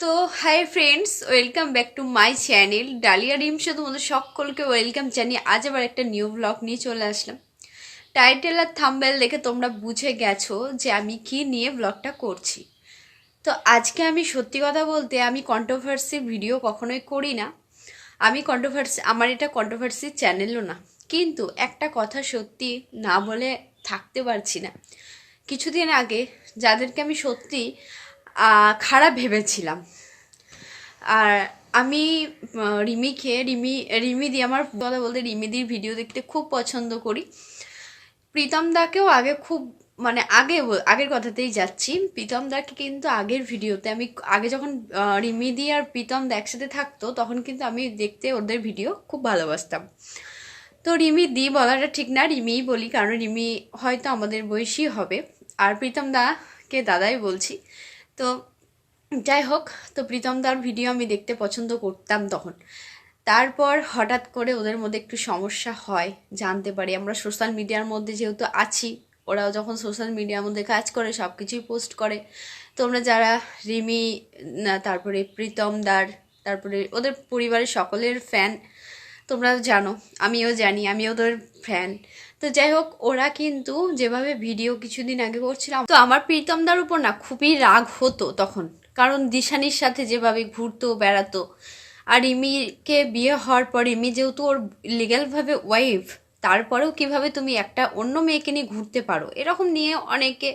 তো hi friends welcome back to my channel Dalia ডিমসে তোমাদের সকলকে ওয়েলকাম জানিয়ে আজ আবার একটা নিউ ব্লগ নিয়ে চলে আসলাম। টাইটেল আর থাম্বেল দেখে তোমরা বুঝে গেছো যে আমি কি নিয়ে ব্লগটা করছি। তো, আজকে আমি সত্যি কথা বলতে আমি কন্ট্রোভার্সি ভিডিও কখনোই করি না। আমি কন্ট্রোভার্সি আমার এটা কন্ট্রোভার্সি চ্যানেলও না। কিন্তু একটা কথা সত্যি না বলে থাকতে পারছি না। কিছুদিন আগে যাদেরকে আমি সত্যি খারাপ ভেবেছিলাম। আর আমি রিমিকে, রিমি রিমি দি আমার কথা বলতে রিমিদির ভিডিও দেখতে খুব পছন্দ করি। প্রীতম দাকেও আগে খুব মানে আগে আগের কথাতেই যাচ্ছি। প্রীতম দাকে কিন্তু আগের ভিডিওতে আমি, আগে যখন রিমিদি আর প্রীতম দা একসাথে থাকতো, তখন কিন্তু আমি দেখতে ওদের ভিডিও খুব ভালোবাসতাম। তো রিমি দি বলাটা ঠিক না, রিমিই বলি, কারণ রিমি হয়তো আমাদের বয়সী হবে। আর প্রীতম দাকে দাদাই বলছি। তো যাই হোক, তো প্রীতম দার ভিডিও আমি দেখতে পছন্দ করতাম তখন। তারপর হঠাৎ করে ওদের মধ্যে একটু সমস্যা হয়, জানতে পারি। আমরা সোশ্যাল মিডিয়ার মধ্যে যেহেতু আছি, ওরাও যখন সোশ্যাল মিডিয়ার মধ্যে কাজ করে সব কিছুই পোস্ট করে। তোমরা যারা রিমি তারপরে প্রীতম দার, তারপরে ওদের পরিবারের সকলের ফ্যান তোমরা জানো, আমিও জানি আমি ওদের ফ্যান তো যাই হোক, ওরা কিন্তু যেভাবে ভিডিও কিছুদিন আগে করছিলাম তো আমার প্রীতমদার উপর না খুবই রাগ হতো তখন। কারণ দিশানির সাথে যেভাবে ঘুরতো, বেড়াতো, আর রিমিকে বিয়ে হওয়ার পর রিমি যেহেতু ওর লিগ্যালভাবে ওয়াইফ তারপরেও কীভাবে তুমি একটা অন্য মেয়েকে নিয়ে ঘুরতে পারো? এরকম নিয়ে অনেকে,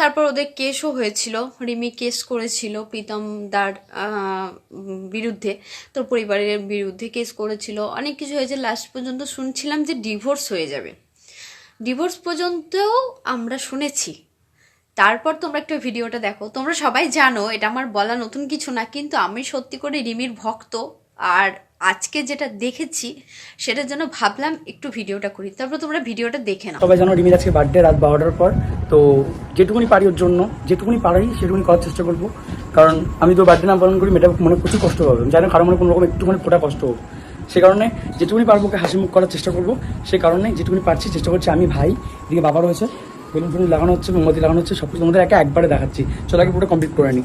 তারপর ওদের কেসও হয়েছিল, রিমি কেস করেছিল প্রীতম দার বিরুদ্ধে, তোর পরিবারের বিরুদ্ধে কেস করেছিল। অনেক কিছু হয়েছে লাস্ট পর্যন্ত শুনছিলাম যে ডিভোর্স হয়ে যাবে। ডিভোর্স পর্যন্তও আমরা শুনেছি। তারপর তোমরা একটু ভিডিওটা দেখো। তোমরা সবাই জানো, এটা আমার বলা নতুন কিছু না, কিন্তু আমি সত্যি করে রিমির ভক্ত। আর আজকে যেটা দেখেছি, সেটার জন্য ভাবলাম একটু ভিডিওটা করি। তারপর তোমরা ভিডিওটা দেখে নাও। সবাই জানো রিমির আজকে বার্থডে রাত বারোটার পর। তো যেটুকুনি পারি ওর জন্য, যেটুকুনি পারি সেটুকুনি করার চেষ্টা করব। কারণ আমি তো বার্থডে না পালন করি মেয়েটা মনে প্রচুর কষ্ট পাবে জানি কারও মনে কোনো রকম একটুখানি ফোটা কষ্ট হোক। সে কারণে যেটুকুনি পারব ওকে হাসি মুখ করার চেষ্টা করব। সে কারণে যেটুকুনি পারছি চেষ্টা করছি আমি, ভাই, এদিকে বাবা রয়েছে বেলুন ফেলুন লাগানো হচ্ছে, মোমবাতি লাগানো হচ্ছে সব কিছু তোমাদের একে একবারে দেখাচ্ছি। চলো আগে পুরো কমপ্লিট করে নিই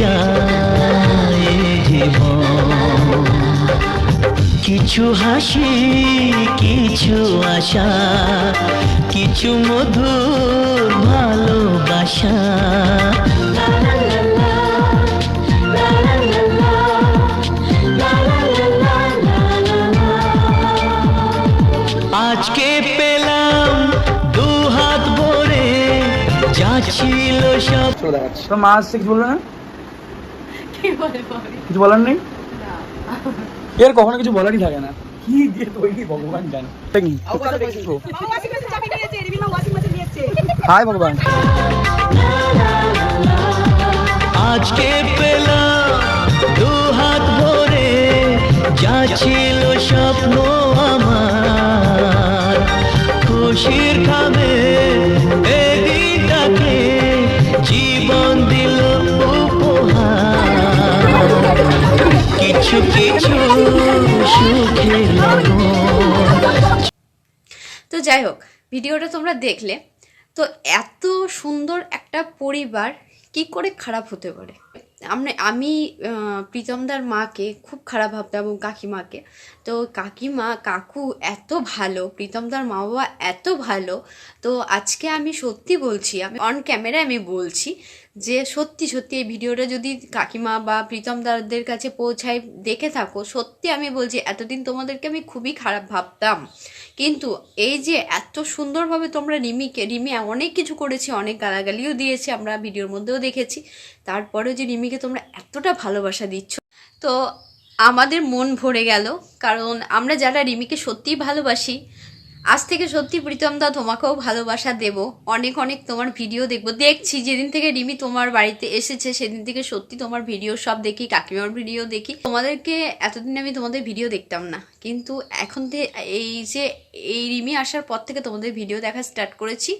যায় জীবন। কিছু হাসি, কিছু আশা, কিছু মধুর ভালোবাসা। আজকে পেলাম দু হাত ভরে, যা ছিল সব। তো মা আসছে না? কিছু বলার নেই? এর কখনো কিছু বলারই থাকে না। কি দিয়ে তৈরি ভগবান জানে। হাই ভগবান। আজকে পেলাম দু হাত ভরে যা ছিল স্বপ্ন আমার। তো যাই হোক, ভিডিওটা তোমরা দেখলে, তো এত সুন্দর একটা পরিবার কি করে খারাপ হতে পারে? আমরা আমি প্রীতমদার মাকে খুব খারাপ ভাবতাম এবং কাকিমাকে তো কাকিমা, কাকু এত ভালো প্রীতমদার মা বাবা এত ভালো, তো আজকে আমি সত্যি বলছি, আমি অন ক্যামেরায় আমি বলছি যে সত্যি সত্যি এই ভিডিওটা যদি কাকিমা বা প্রীতম প্রীতমদারদের কাছে পৌঁছায়, দেখে থাকো, সত্যি আমি বলছি এতদিন তোমাদেরকে আমি খুবই খারাপ ভাবতাম। কিন্তু এই যে এত সুন্দরভাবে তোমরা রিমিকে, রিমি অনেক কিছু করেছে, অনেক গালাগালিও দিয়েছে, আমরা ভিডিওর মধ্যেও দেখেছি, তারপরেও যে রিমিকে তোমরা এতটা ভালোবাসা দিচ্ছ। তো আমাদের মন ভরে গেল। কারণ আমরা যারা রিমিকে সত্যিই ভালোবাসি আজ থেকে সত্যি প্রীতম দা তোমাকেও ভালোবাসা দেব। অনেক অনেক তোমার ভিডিও দেখব। দেখছি, যেদিন থেকে রিমি তোমার বাড়িতে এসেছে, সেদিন থেকে সত্যি তোমার ভিডিও সব দেখি, কাকিমার ভিডিও দেখি। তোমাদেরকে এতদিন আমি তোমাদের ভিডিও দেখতাম না। কিন্তু এখন থেকে এই যে, এই রিমি আসার পর থেকে তোমাদের ভিডিও দেখা স্টার্ট করেছি,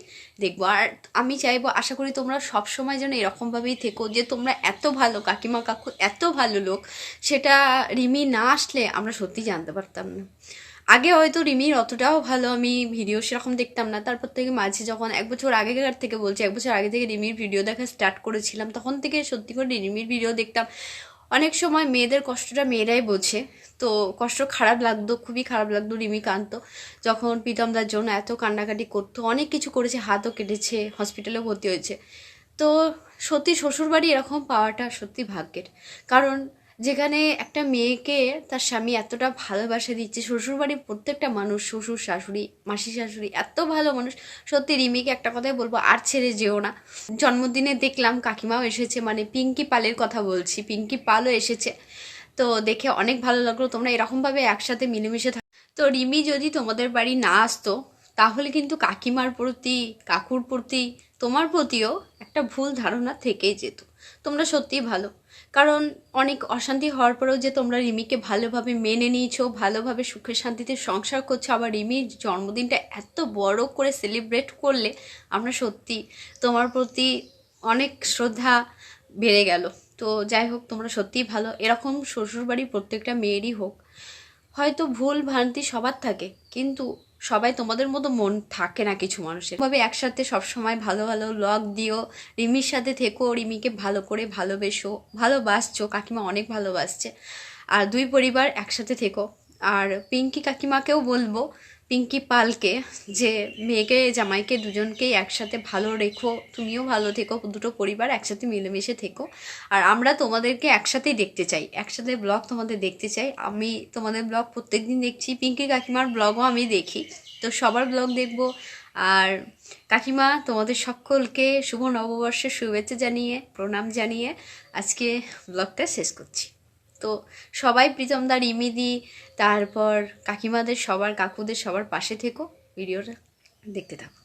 দেখব। আর আমি চাইব, আশা করি তোমরা সব সময় যেন এরকমভাবেই থেকো, যে তোমরা এত ভালো কাকিমা কাকু, এত ভালো লোক, সেটা রিমি না আসলে আমরা সত্যি জানতে পারতাম না। আগে হয়তো রিমির অতটাও ভালো আমি ভিডিও সেরকম দেখতাম না। তারপর থেকে মাঝে যখন এক বছর আগেকার থেকে বলছি, এক বছর আগে থেকে রিমির ভিডিও দেখা স্টার্ট করেছিলাম, তখন থেকে সত্যি করে রিমির ভিডিও দেখতাম। অনেক সময় মেয়েদের কষ্টটা মেয়েরাই বোঝে, তো কষ্ট খারাপ লাগতো, খুবই খারাপ লাগতো রিমি কান্ত। যখন প্রীতমদার জন্য এত কান্নাকাটি করতো, অনেক কিছু করেছে, হাতও কেটেছে হসপিটালে ভর্তি হয়েছে। তো সত্যি শ্বশুরবাড়ি এরকম পাওয়াটা সত্যি ভাগ্যের। কারণ যেখানে একটা মেয়েকে তার স্বামী এতটা ভালোবাসা দিচ্ছে, শ্বশুরবাড়ির প্রত্যেকটা মানুষ, শ্বশুর, শাশুড়ি, মাসি, শাশুড়ি, এত ভালো মানুষ, সত্যি রিমিকে একটা কথাই বলব, আর ছেড়ে যেও না। জন্মদিনে দেখলাম কাকিমাও এসেছে মানে পিঙ্কি পালের কথা বলছি, পিঙ্কি পালও এসেছে। তো দেখে অনেক ভালো লাগল, তোমরা এরকমভাবে একসাথে মিলেমিশে থাক। তো রিমি যদি তোমাদের বাড়ি না আসতো, তাহলে কিন্তু কাকিমার প্রতি, কাকুর প্রতি তোমার প্রতিও একটা ভুল ধারণা থেকেই যেত। তোমরা সত্যিই ভালো। কারণ অনেক অশান্তি হওয়ার পরেও যে তোমরা রিমিকে ভালোভাবে মেনে নিয়েছো, ভালোভাবে সুখে শান্তিতে সংসার করছ, আবার রিমির জন্মদিনটা এত বড় করে সেলিব্রেট করলে, আমরা সত্যি তোমার প্রতি অনেক শ্রদ্ধা বেড়ে গেল। তো যাই হোক, তোমরা সত্যিই ভালো। এরকম শ্বশুরবাড়ির প্রত্যেকটা মেয়েরই হোক, হয়তো ভুল ভ্রান্তি সবার থাকে, কিন্তু সবাই তোমাদের মতো মন থাকে না কিছু মানুষের। ভাবে একসাথে সবসময় ভালো ভালো লগ দিও, রিমির সাথে থেকো, রিমিকে ভালো করে ভালোবেসো। ভালোবাসছো, কাকিমা অনেক ভালোবাসছে। আর দুই পরিবার একসাথে থেকো। আর পিঙ্কি কাকিমাকেও বলব পিঙ্কি পালকে যে মেয়েকে, জামাইকে দুজনকেই একসাথে ভালো রেখো, তুমিও ভালো থেকো, দুটো পরিবার একসাথে মিলেমিশে থেকো। আর আমরা তোমাদেরকে একসাথেই দেখতে চাই, একসাথে ব্লগ তোমাদের দেখতে চাই। আমি তোমাদের ব্লগ প্রত্যেকদিন দেখছি, পিঙ্কি কাকিমার ব্লগও আমি দেখি। তো সবার ব্লগ দেখব। আর কাকিমা, তোমাদের সকলকে শুভ নববর্ষের শুভেচ্ছা জানিয়ে, প্রণাম জানিয়ে আজকে ব্লগটা শেষ করছি। তো সবাই প্রীতমদার ইমিদি তারপর কাকিমাদের সবার কাকুদের সবার পাশে থেকো ভিডিওটা দেখতে থাকো।